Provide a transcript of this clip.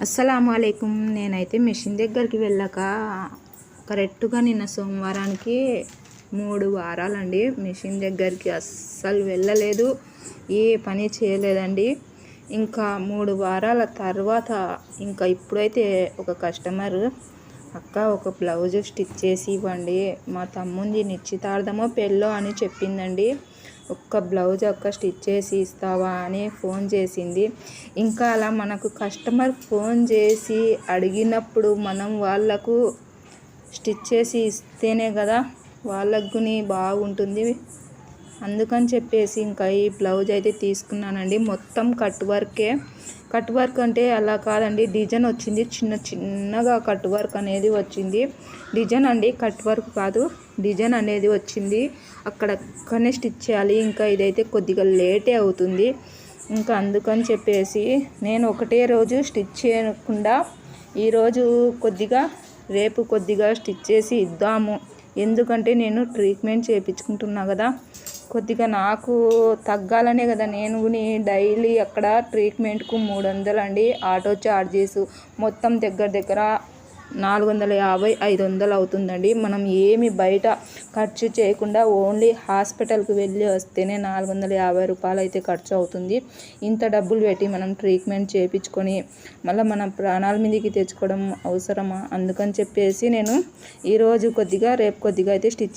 అస్సలం అయికుం నేనైతే మిషన్ దగ్గరికి వెళ్ళాక కరెక్ట్గా నిన్న సోమవారానికి మూడు వారాలండి మిషన్ దగ్గరికి అస్సలు వెళ్ళలేదు. ఏ పని చేయలేదండి. ఇంకా మూడు వారాల తర్వాత ఇంకా ఇప్పుడైతే ఒక కస్టమర్ అక్క ఒక బ్లౌజ్ స్టిచ్ చేసి ఇవ్వండి. మా తమ్ముంది నిశ్చితార్థమో పెళ్ళో అని చెప్పిందండి. ఒక్క బ్లౌజ్ ఒక్క స్టిచ్ చేసి ఇస్తావా అని ఫోన్ చేసింది. ఇంకా అలా మనకు కస్టమర్ ఫోన్ చేసి అడిగినప్పుడు మనం వాళ్ళకు స్టిచ్ చేసి ఇస్తేనే కదా వాళ్ళకు బాగుంటుంది. అందుకని చెప్పేసి ఇంకా ఈ బ్లౌజ్ అయితే తీసుకున్నానండి. మొత్తం కట్ వర్కే. కట్ వర్క్ అంటే అలా కాదండి. డిజైన్ వచ్చింది. చిన్న చిన్నగా కట్ వర్క్ అనేది వచ్చింది. డిజైన్ అండి కట్ వర్క్ కాదు. డిజైన్ అనేది వచ్చింది. అక్కడక్కడనే స్టిచ్ చేయాలి. ఇంకా ఇదైతే కొద్దిగా లేటే అవుతుంది. ఇంకా అందుకని చెప్పేసి నేను ఒకటే రోజు స్టిచ్ చేయకుండా ఈరోజు కొద్దిగా రేపు కొద్దిగా స్టిచ్ చేసి ఇద్దాము. ఎందుకంటే నేను ట్రీట్మెంట్ చేయించుకుంటున్నా కదా. కొద్దిగా నాకు తగ్గాలనే కదా. నేను డైలీ అక్కడ ట్రీట్మెంట్కు మూడు వందలు అండి ఆటో ఛార్జెస్ మొత్తం దగ్గర దగ్గర నాలుగు వందల యాభై ఐదు వందలు అవుతుందండి. మనం ఏమి బయట ఖర్చు చేయకుండా ఓన్లీ హాస్పిటల్కి వెళ్ళి వస్తేనే నాలుగు వందల యాభై రూపాయలు అయితే ఖర్చు అవుతుంది. ఇంత డబ్బులు పెట్టి మనం ట్రీట్మెంట్ చేయించుకొని మళ్ళీ మన ప్రాణాల మీదకి తెచ్చుకోవడం అవసరమా? అందుకని చెప్పేసి నేను ఈరోజు కొద్దిగా రేపు కొద్దిగా అయితే స్టిచ్